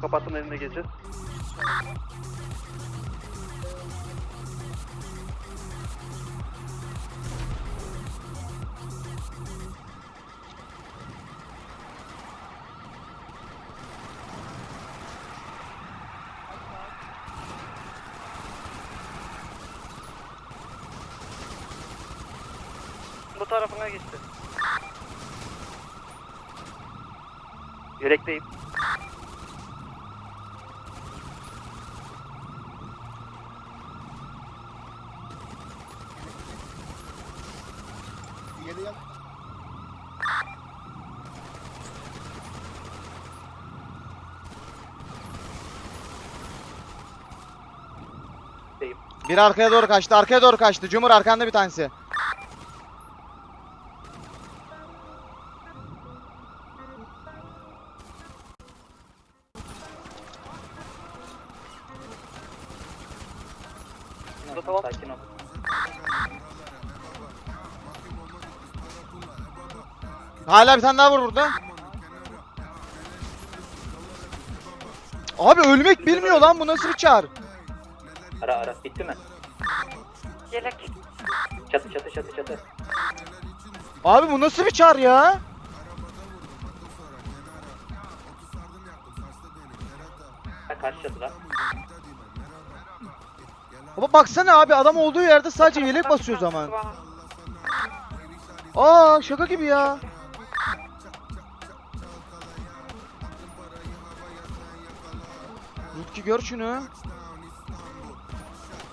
Kapattın eline geçir. Bu tarafına geçti. Yürekteyim. Geri gel. Bir arkaya doğru kaçtı. Arkaya doğru kaçtı. Cumhur arkanda bir tanesi. Tamam. Sakin ol. Hala bir tane daha var burada. Abi ölmek bilmiyor lan bu nasıl bir çağır? Ara ara. Bitti mi? Yelek. Çatı çatı çatı çatı. Abi bu nasıl bir çağır ya? Ha karşı çatıda. Baba baksana abi adam olduğu yerde sadece yelek basıyor zaman. Aa şaka gibi ya. Rutki gör şunu.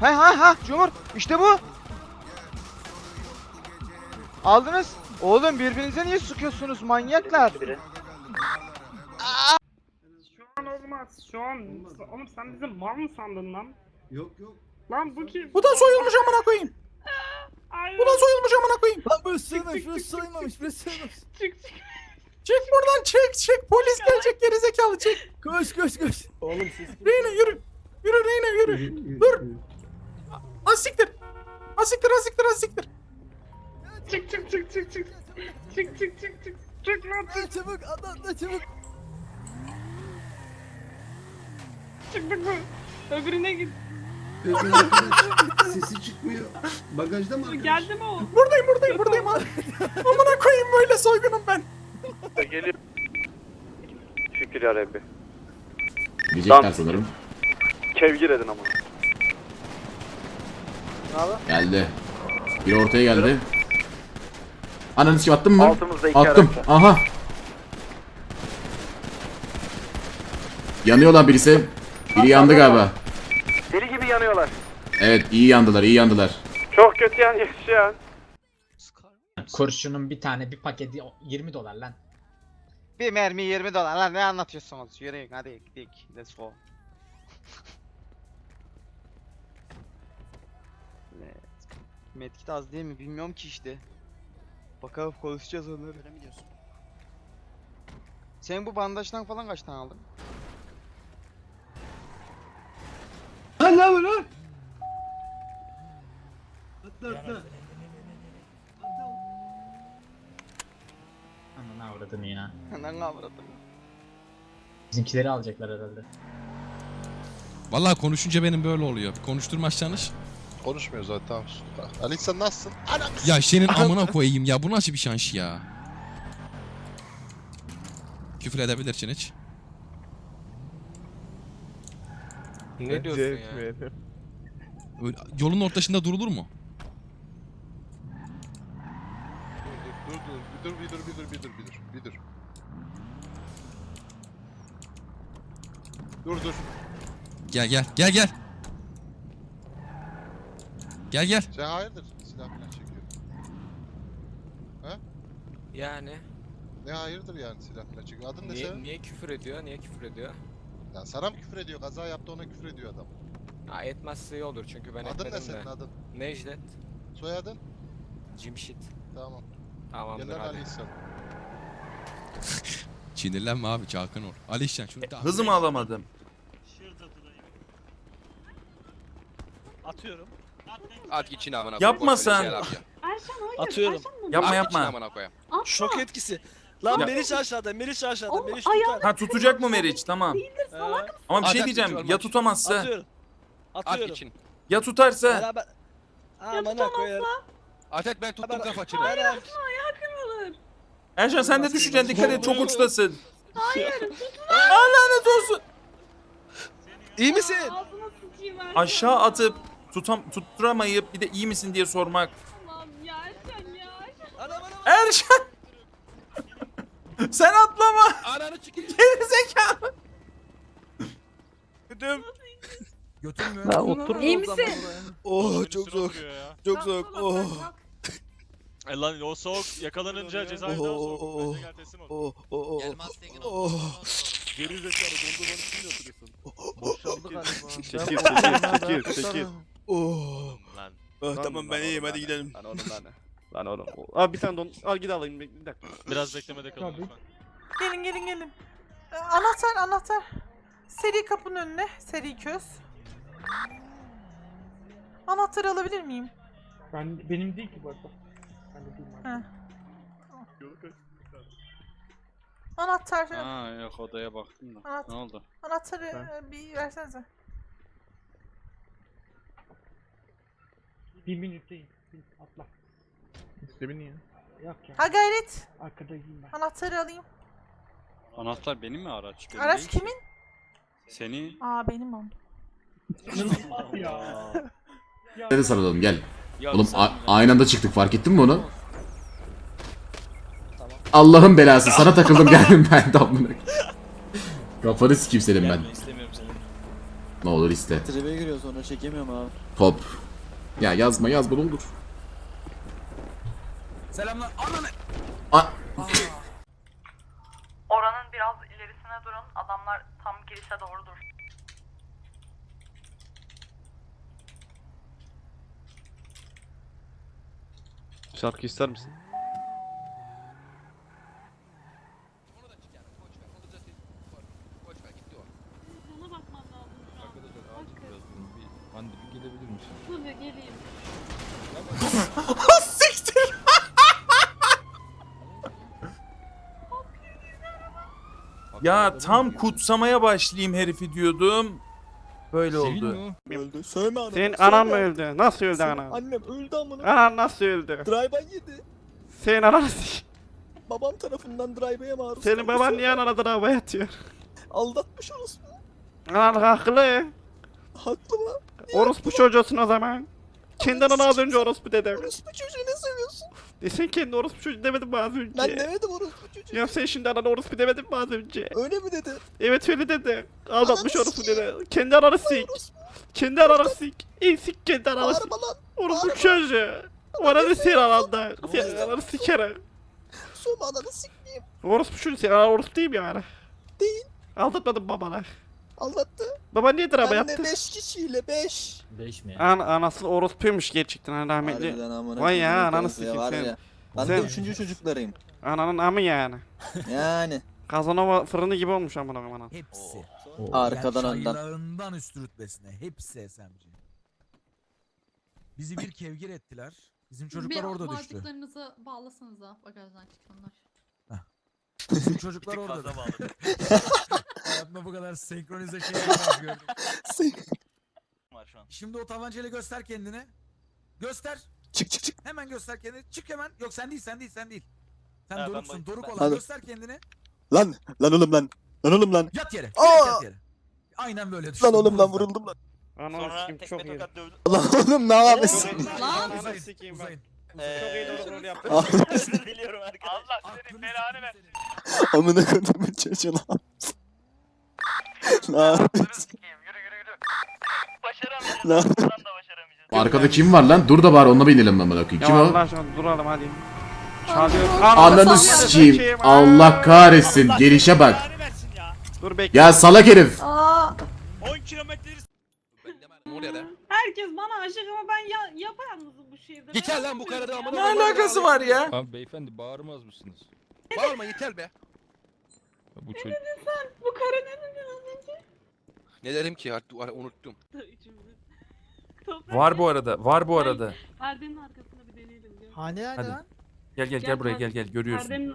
He ha ha Cumhur işte bu. Aldınız. Oğlum birbirinize niye sıkıyorsunuz manyaklar? Biri. Şu an olmaz. Şu an. Oğlum sen bizi mal mı sandın lan? Yok yok. Lan bu kim? Bu da soyulmuş amına koyayım. Hayır. Bu da soyulmuş amına koyayım. Lan bu sığınmış, bu sığınmamış, bu sığınmamış. Çık çık. Çek buradan çek çek. Polis gelecek gerizekalı çek. Koş koş koş. Oğlum siz Reyna yürü. Yürü Reyna yürü. Dur. Az siktir. Az siktir az siktir az siktir. Çık çık çık çık çık. Çık çık çık çık. Çık lan çık. Çabuk adam da çabuk. Çık bak bu. Öbürüne git. Sesi çıkmıyor. Bagajda mı arkadaş? Geldi mi o? Buradayım buradayım buradayım. amına koyayım böyle soygunum ben. Ya Rabbi. Diyecekler Tamam. sanırım. Kevgir edin ama. Geldi. Bir ortaya geldi. Ananı sikeyim attın mı? Altımızda iki Attım. araç. Aha. Yanıyor lan birisi. Biri yandı galiba. Deli gibi yanıyorlar. Evet iyi yandılar iyi yandılar. Çok kötü yanıyor şu an. Kurşunun bir tane bir paketi 20 dolar lan. Bir mermi 20 dolar lan ne anlatıyorsunuz? Yürüyün hadi gidelim. Let's go. Medkit az değil mi? Bilmiyorum ki işte. Bakalım konuşacağız onları. Öyle mi diyorsun? Sen bu bandajdan falan kaç tane aldın? Lan ne yapıyorsun lan? Atla atla. Ananı avradını ya. Hemen kavradım. Bizimkileri alacaklar herhalde. Vallahi konuşunca benim böyle oluyor. Bir konuşturmazsanız. Konuşmuyor zaten. Ali sen nasılsın? Ya senin amına koyayım ya. Bu nasıl bir şans ya? Küfür edebilirsin hiç. Ne diyorsun ya? Öyle- yolun ortasında durulur mu? Dur dur dur bir dur bir dur bir dur bir dur bir dur. Dur dur. Gel gel gel gel. Gel gel. Sen hayırdır silah falan çekiyor. Yani Ne hayırdır yani silah falan çekiyor. Adın ne niye, senin? niye küfür ediyor? Niye küfür ediyor? Ya sana mı küfür ediyor? Kaza yaptı ona küfür ediyor adam. Ha etmezse iyi olur çünkü ben adın ne etmedim senin de. adın? Necdet, Soyadın? Cimşit. Tamam. Tamamdır Genel hadi. Ali İhsan. Sinirlenme abi çakın ol. Ali İhsan şunu da Hızımı alamadım. Atıyorum. At için amına Yapma sen. Ayşen hayır. Atıyorum. Ayşen mi? Yapma yapma. amına koyayım. Atma. Şok etkisi. Lan Meriç aşağıda, Meriç aşağıda, Oğlum, Meriç ayağım- Ha tutacak mı Meriç? Tamam. Ama bir şey Atak diyeceğim. Ya tutamazsa? At için. Ya tutarsa? Ya tutamazsa? Atak ben tuttum kafaçını. Hayır atma ayağı kırılır. Erşan sen de düşeceksin. Dikkat et çok uçtasın. Hayır. Aa lanet olsun. İyi misin? Ağzına sıçayım Ercan. Aşağı atıp tutam tutturamayıp bir de iyi misin diye sormak. Ya Ercan ya. Erşan. sen atlama. Ananı çıkayım. Geri zekalı. Götüm. İyi misin? Oh çok soğuk. Çok soğuk. Oh. kalk. E lan o soğuk yakalanınca cezaevinden soğuk. Ben de gel teslim ol. Oh oh oh. Oh. Geri zekalı dondurmanın üstünde oturuyorsun. Boşaldı galiba. Çekil çekil çekil. Oh. Lan. Ah, tamam ben iyiyim hadi gidelim. Lan oğlum lan. Lan oğlum. Abi bir tane don. Al git alayım bir dakika. Biraz beklemede kalın lütfen. Gelin gelin gelin. Ee, Anahtar anahtar. Seri kapının önüne. Seri köz. Anahtarı alabilir miyim? Ben, benim değil ki bu arada. Ben de değilim He. Anahtar. Ha yok odaya baktım da. Anahtar. Ne oldu? Anahtarı e, bir versenize. Bir minuttayım. Bir- Atla. İşte niye? Yok ya. Ha gayret. Arkadayım ben. Anahtarı alayım. Anahtar benim mi araç? Benim Araç değil ki. kimin? Seni. Aa benim o. ya. Hadi sarılalım gel. Ya Oğlum a- aynı anda çıktık fark ettin mi onu? Allah'ın belası sana takıldım geldim ben de amına. Kafanı sikeyim senin ben. İstemiyorum seni. Ne olur iste. Tribe giriyor sonra çekemiyorum abi. Top. Ya yazma yazma ne olur. Selamlar. Ananı. A Oranın biraz ilerisine durun. Adamlar tam girişe doğrudur. Şarkı ister misin? Ya tam kutsamaya başlayayım herifi diyordum. Böyle oldu. Öldü. Söyleme anam. Senin anan mı öldü? Nasıl öldü anan? Annem öldü amına. Anan nasıl öldü? Drive'a yedi. Senin anan Babam tarafından drive'a maruz Senin kaldı. baban niye anana drava yatıyor? Aldatmış orospu. Anan haklı. Haklı mı? Orospu çocuğusun o zaman. Kendi anana az önce orospu dedim. Orospu çocuğu ne seviyorsun? E sen kendi orospu çocuğu demedin mi az önce? Ben demedim orospu çocuğu. Ya sen şimdi anana orospu demedin mi az önce? Öyle mi dedi? Evet öyle dedi. Aldatmış Ananı orospu sikeyim. dedi. Kendi ananı sik. Kendi ananı sik. İyi sik kendi ananı sik. Bağırma lan. Orospu çocuğu. Bana ne senin anandan? Senin ananı sikerim. Söyleme ananı sikmeyeyim. Orospu çocuğu senin anan orospu değil mi yani? Değil. Aldatmadın babana. Aldattı. Baba niye drama Ben yaptı? de 5 kişiyle 5. 5 mi? An anası orospuymuş gerçekten ha, rahmetli. Harbiden amına Vay ya, koyayım, ananı sikeyim var sen. ya. Ben Sen- de üçüncü çocuklarıyım. Ananın amı yani. Yani. Kazanova fırını gibi olmuş amına koyayım anan. Hepsi. Arkadan önden. Çaylarından üst rütbesine. Hepsi SMC. Bizi bir kevgir ettiler. Bizim çocuklar orada düştü. Bağcıklarınızı bağlasanıza bagajdan çıkanlar. Bizim çocuklar orada. Hayatımda bu kadar senkronize şey gördüm. Şimdi o tabancayla göster kendini. Göster. çık çık çık. Hemen göster kendini. Çık hemen. Yok sen değil sen değil sen değil. Sen Ha, ben doruksun. bak- Doruk ben- olan. Hadi. Göster kendini. Lan. Lan oğlum lan. Lan oğlum lan. Yat yere. Aa! direkt Yat yere. Aynen böyle düştün. Lan oğlum lan vuruldum lan. Ananı sikim çok iyi. Lan oğlum ne yapıyorsun? Lan! Ananı sikeyim ben. Uzayın. Çok iyi doğru rol yaptın. Biliyorum arkadaş. Allah senin belanı ver. Amına kodumun çocuğu ne yapıyorsun? Ne? Ne arkada kim var lan? Dur da bari onunla bir inelim amına koyayım. Kim Ya o? Allah aşkına duralım hadi. Çalıyor. Ananı sikeyim. Allah kahretsin. Gelişe bak. Dur bekle. Ya salak herif. Aa 10 kilometre Oraya da. Herkes bana aşık ama ben ya yapayalnızım bu şehirde. Yeter lan bu karada Ne amına. alakası var ya? Abi beyefendi bağırmaz mısınız? Bağırma yeter be. Bu çocuk. Bu kara ne dedi önce? Ne dedim ki artık unuttum. Var bu arada. Var bu arada. Perdenin arkasına bir deneyelim. Gel. Hani Hadi. lan? Gel gel gel buraya gel gel görüyorsun. Perdenin...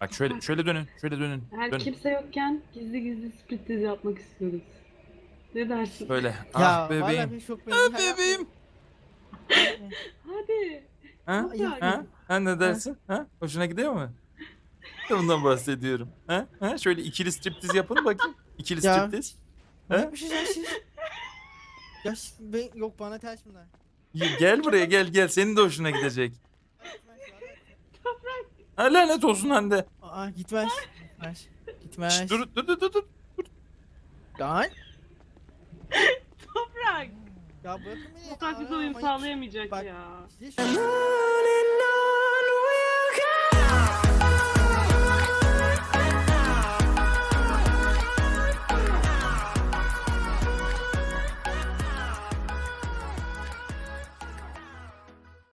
Bak şöyle şöyle dönün. Şöyle dönün. Her Dön. kimse yokken gizli gizli striptiz yapmak istiyoruz. Ne dersin? Şöyle. ah bebeğim. Ah bebeğim. Hadi. Ha? Ha? Ha ne dersin? Ha? Hoşuna gidiyor mu? Bundan bahsediyorum. Ha? Ha? Şöyle ikili striptiz yapın bakayım. İkili Ya. striptiz. Ha? Bir şey sen Ya ben yok bana ters bunlar. Y- Gel buraya gel gel. Senin de hoşuna gidecek. Ha lanet olsun Hande. Aa gitmez. Gitmez. Gitmez. Şşt, dur dur dur dur. dur. Lan. Toprak. Ya bırakın beni. Toprak bize Aa, uyum sağlayamayacak Bak. ya. Size şu-